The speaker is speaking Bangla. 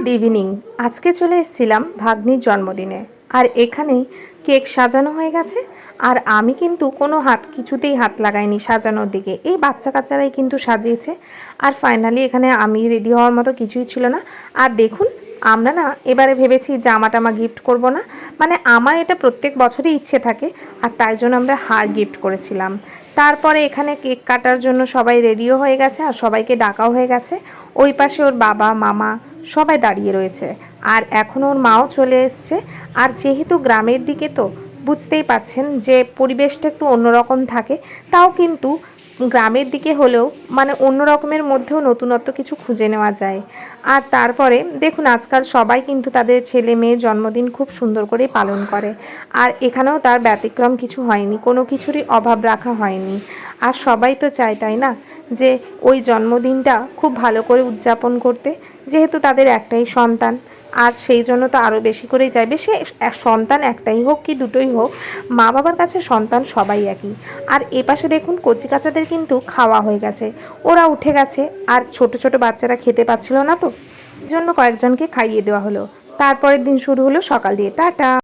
Good evening. আজকে চলে এসেছিলাম ভাগ্নির জন্মদিনে। আর এখানেই কেক সাজানো হয়ে গেছে। আর আমি কিন্তু কোনো হাত, কিছুতেই হাত লাগাইনি সাজানোর দিকে। এই বাচ্চা কাচ্চারাই কিন্তু সাজিয়েছে। আর ফাইনালি এখানে আমি রেডি হওয়ার মতো কিছুই ছিল না। আর দেখুন, আমরা না এবারে ভেবেছি জামা টামা গিফট করব না। মানে আমার এটা প্রত্যেক বছরই ইচ্ছে থাকে। আর তাই জন্য আমরা হার গিফট করেছিলাম। তারপরে এখানে কেক কাটার জন্য সবাই রেডিও হয়ে গেছে। আর সবাইকে ডাকাও হয়ে গেছে। ওই পাশে ওর বাবা, মামা সবাই দাঁড়িয়ে রয়েছে। আর এখন ওর মাও চলে এসছে। আর যেহেতু গ্রামের দিকে তো বুঝতেই পারছেন যে পরিবেশটা একটু অন্যরকম থাকে, তাও কিন্তু গ্রামের দিকে হলেও মানে অন্য রকমের মধ্যেও নতুনত্ব কিছু খুঁজে নেওয়া যায়। আর তারপরে দেখুন, আজকাল সবাই কিন্তু তাদের ছেলে মেয়ের জন্মদিন খুব সুন্দর করে পালন করে। আর এখানেও তার ব্যতিক্রম কিছু হয়নি, কোনো কিছুরই অভাব রাখা হয়নি। আর সবাই তো চায়, তাই না? যে ওই জন্মদিনটা খুব ভালো করে উদযাপন করতে, যেহেতু তাদের একটাই সন্তান। আর সেই জন্য তো আরও বেশি করেই চাইবে, সে সন্তান একটাই হোক কি দুটোই হোক মা বাবার কাছে সন্তান সবাই একই। আর এপাশে দেখুন কচি কাচাদের কিন্তু খাওয়া হয়ে গেছে। ওরা উঠে গেছে, আর ছোট ছোট বাচ্চারা খেতে পাচ্ছিল না তো জন্য কয়েকজনকে খাইয়ে দেওয়া হলো। তারপরের দিন শুরু হলো সকাল দিয়ে, টাটা।